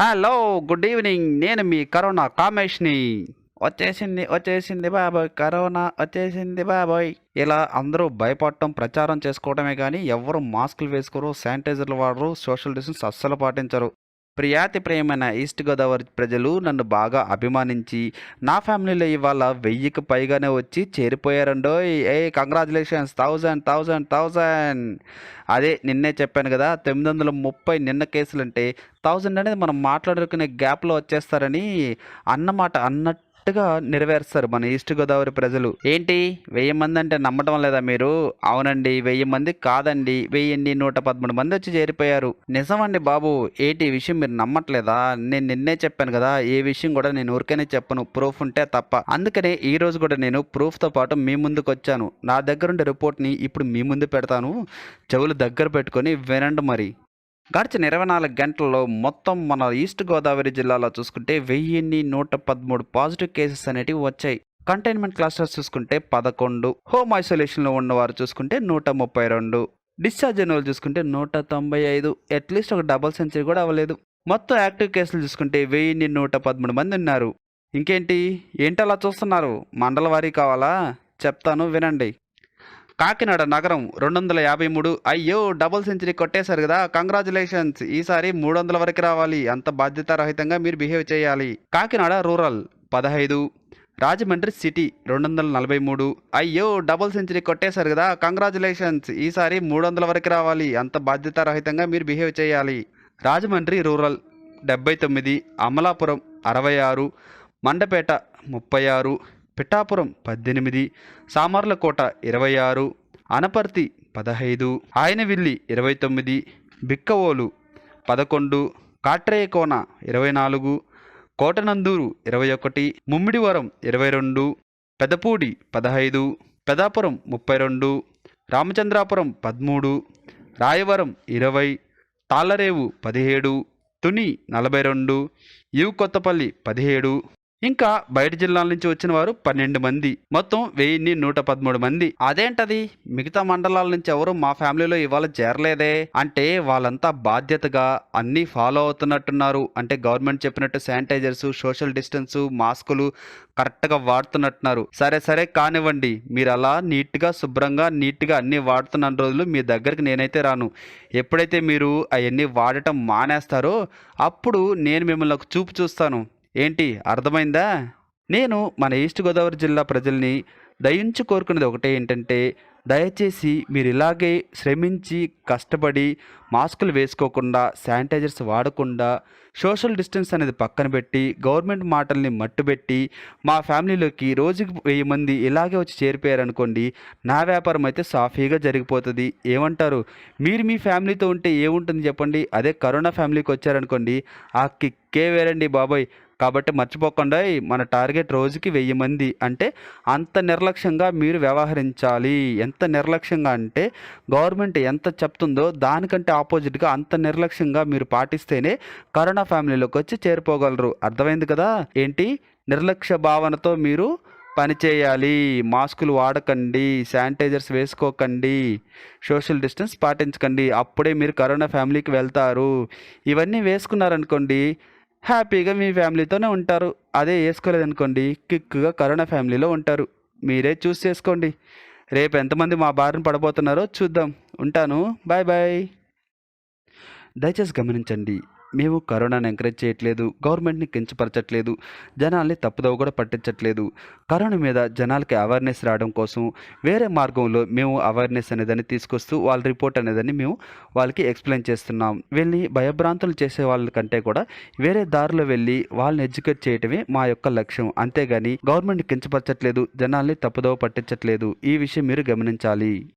Hello good evening నేను మీ corona కామేష్ని. వచ్చేసింది వచ్చేసింది బాబోయ్ కరోనా వచ్చేసింది బాబోయ్. ఇలా అందరూ భయపడటం ప్రచారం చేసుకోవడమే కానీ ఎవరు మాస్కులు వేసుకోరు శానిటైజర్లు వాడరు సోషల్ డిస్టెన్స్ అస్సలు పాటించరు. ప్రియాతి ప్రియమైన ఈస్ట్ గోదావరి ప్రజలు నన్ను బాగా అభిమానించి నా ఫ్యామిలీలో ఇవాళ వెయ్యికి పైగానే వచ్చి చేరిపోయారండో ఏ కంగ్రాచులేషన్స్ థౌజండ్ థౌజండ్ థౌజండ్ అదే నిన్నే చెప్పాను కదా తొమ్మిది వందల ముప్పై నిన్న కేసులు అంటే థౌజండ్ అనేది మనం మాట్లాడుకునే గ్యాప్లో వచ్చేస్తారని అన్నమాట అన్నట్టు కరెక్ట్గా నెరవేరుస్తారు మన ఈస్ట్ గోదావరి ప్రజలు. ఏంటి? వెయ్యి మంది అంటే నమ్మటం లేదా మీరు? అవునండి వెయ్యి మంది కాదండి. వెయ్యండి నూట పదమూడు మంది వచ్చి చేరిపోయారు. నిజమండి బాబు ఏంటి ఈ విషయం మీరు నమ్మట్లేదా? నేను నిన్నే చెప్పాను కదా ఏ విషయం కూడా నేను ఊరికనే చెప్పను. ప్రూఫ్ ఉంటే తప్ప. అందుకనే ఈ రోజు కూడా నేను ప్రూఫ్తో పాటు మీ ముందుకు వచ్చాను. నా దగ్గరుండే రిపోర్ట్ని ఇప్పుడు మీ ముందు పెడతాను. చెవులు దగ్గర పెట్టుకొని వినండి మరి. గడిచిన ఇరవై నాలుగు గంటల్లో మొత్తం మన ఈస్ట్ గోదావరి జిల్లాలో చూసుకుంటే వెయ్యిన్ని నూట పదమూడు పాజిటివ్ కేసెస్ అనేటివి వచ్చాయి. కంటైన్మెంట్ క్లస్టర్స్ చూసుకుంటే పదకొండు. హోమ్ ఐసోలేషన్లో ఉన్నవారు చూసుకుంటే నూట ముప్పై రెండు. డిశ్చార్జ్ అయిన వాళ్ళు చూసుకుంటే నూట తొంభై ఐదు. అట్లీస్ట్ ఒక డబల్ సెంచరీ కూడా అవ్వలేదు. మొత్తం యాక్టివ్ కేసులు చూసుకుంటే వెయ్యిన్ని నూట పదమూడు మంది ఉన్నారు. ఇంకేంటి? ఏంటి అలా చూస్తున్నారు? మండల వారీ కావాలా? చెప్తాను వినండి. కాకినాడ నగరం రెండు వందల యాభై మూడు. అయ్యో డబుల్ సెంచరీ కొట్టేశారు కదా. కంగ్రాచులేషన్స్ ఈసారి మూడు వందల వరకు రావాలి. అంత బాధ్యతారహితంగా మీరు బిహేవ్ చేయాలి. కాకినాడ రూరల్ పదహైదు. రాజమండ్రి సిటీ రెండు వందల నలభై మూడు. అయ్యో డబుల్ సెంచరీ కొట్టేశారు కదా. కంగ్రాచులేషన్స్ ఈసారి మూడు వందల వరకు రావాలి. అంత బాధ్యతారహితంగా మీరు బిహేవ్ చేయాలి. రాజమండ్రి రూరల్ డెబ్బై తొమ్మిది. అమలాపురం అరవై ఆరు. మండపేట ముప్పై ఆరు. పిఠాపురం పద్దెనిమిది సామర్లకోట ఇరవై ఆరు అనపర్తి పదహైదు ఆయనవిల్లి ఇరవై తొమ్మిది బిక్కవోలు పదకొండు కాట్రేయకోన ఇరవై నాలుగు కోటనందూరు ఇరవై ఒకటి ముమ్మిడివరం ఇరవై రెండు పెదపూడి పదహైదు పెదాపురం ముప్పై రెండు రామచంద్రాపురం పదమూడు రాయవరం ఇరవై తాళ్ళరేవు పదిహేడు తుని నలభై రెండు యు కొత్తపల్లి పదిహేడు ఇంకా బయట జిల్లాల నుంచి వచ్చిన వారు పన్నెండు మంది. మొత్తం వెయ్యిన్ని నూట పదమూడు మంది. అదేంటది? మిగతా మండలాల నుంచి ఎవరు మా ఫ్యామిలీలో ఇవాళ చేరలేదే? అంటే వాళ్ళంతా బాధ్యతగా అన్నీ ఫాలో అవుతున్నట్టున్నారు. అంటే గవర్నమెంట్ చెప్పినట్టు శానిటైజర్స్ సోషల్ డిస్టెన్స్ మాస్కులు కరెక్ట్గా వాడుతున్నట్టున్నారు. సరే సరే కానివ్వండి. మీరు అలా నీట్గా శుభ్రంగా నీట్గా అన్నీ వాడుతున్న రోజులు మీ దగ్గరికి నేనైతే రాను. ఎప్పుడైతే మీరు అవన్నీ వాడటం మానేస్తారో అప్పుడు నేను మిమ్మల్ని ఒక చూపు చూస్తాను. ఏంటి అర్థమైందా? నేను మన ఈస్ట్ గోదావరి జిల్లా ప్రజల్ని దయించి కోరుకునేది ఒకటే ఏంటంటే దయచేసి మీరు ఇలాగే శ్రమించి కష్టపడి మాస్కులు వేసుకోకుండా శానిటైజర్స్ వాడకుండా సోషల్ డిస్టెన్స్ అనేది పక్కన పెట్టి గవర్నమెంట్ మాటల్ని మట్టుబెట్టి మా ఫ్యామిలీలోకి రోజుకి వెయ్యి మంది ఇలాగే వచ్చి చేరిపోయారనుకోండి నా వ్యాపారం అయితే సాఫీగా జరిగిపోతుంది. ఏమంటారు? మీరు మీ ఫ్యామిలీతో ఉంటే ఏముంటుంది చెప్పండి? అదే కరోనా ఫ్యామిలీకి వచ్చారనుకోండి ఆ కిక్కే వేరండి బాబాయ్. కాబట్టి మర్చిపోకుండా మన టార్గెట్ రోజుకి వెయ్యి మంది అంటే అంత నిర్లక్ష్యంగా మీరు వ్యవహరించాలి. ఎంత నిర్లక్ష్యంగా అంటే గవర్నమెంట్ ఎంత చెప్తుందో దానికంటే ఆపోజిట్గా అంత నిర్లక్ష్యంగా మీరు పాటిస్తేనే కరోనా ఫ్యామిలీలోకి వచ్చి చేరిపోగలరు. అర్థమైంది కదా? ఏంటి? నిర్లక్ష్య భావనతో మీరు పనిచేయాలి మాస్కులు వాడకండి శానిటైజర్స్ వేసుకోకండి సోషల్ డిస్టెన్స్ పాటించకండి. అప్పుడే మీరు కరోనా ఫ్యామిలీకి వెళ్తారు. ఇవన్నీ వేసుకున్నారనుకోండి హ్యాపీగా మీ ఫ్యామిలీతోనే ఉంటారు. అదే వేసుకోలేదనుకోండి కిక్కుగా కరోనా ఫ్యామిలీలో ఉంటారు. మీరే చూస్ చేసుకోండి. రేపు ఎంతమంది మా బారిన పడబోతున్నారో చూద్దాం. ఉంటాను. Bye bye. దయచేసి గమనించండి మేము కరోనాను ఎంకరేజ్ చేయట్లేదు గవర్నమెంట్ని కించపరచట్లేదు జనాల్ని తప్పుదోవ కూడా పట్టించట్లేదు. కరోనా మీద జనాలకి అవేర్నెస్ రావడం కోసం వేరే మార్గంలో మేము అవేర్నెస్ అనేదాన్ని తీసుకొస్తూ వాళ్ళ రిపోర్ట్ అనేదాన్ని మేము వాళ్ళకి ఎక్స్ప్లెయిన్ చేస్తున్నాం. వీళ్ళని భయభ్రాంతులు చేసే వాళ్ళకంటే కూడా వేరే దారిలో వెళ్ళి వాళ్ళని ఎడ్యుకేట్ చేయటమే మా యొక్క లక్ష్యం. అంతేగాని గవర్నమెంట్ కించపరచట్లేదు జనాల్ని తప్పుదోవ పట్టించట్లేదు. ఈ విషయం మీరు గమనించాలి.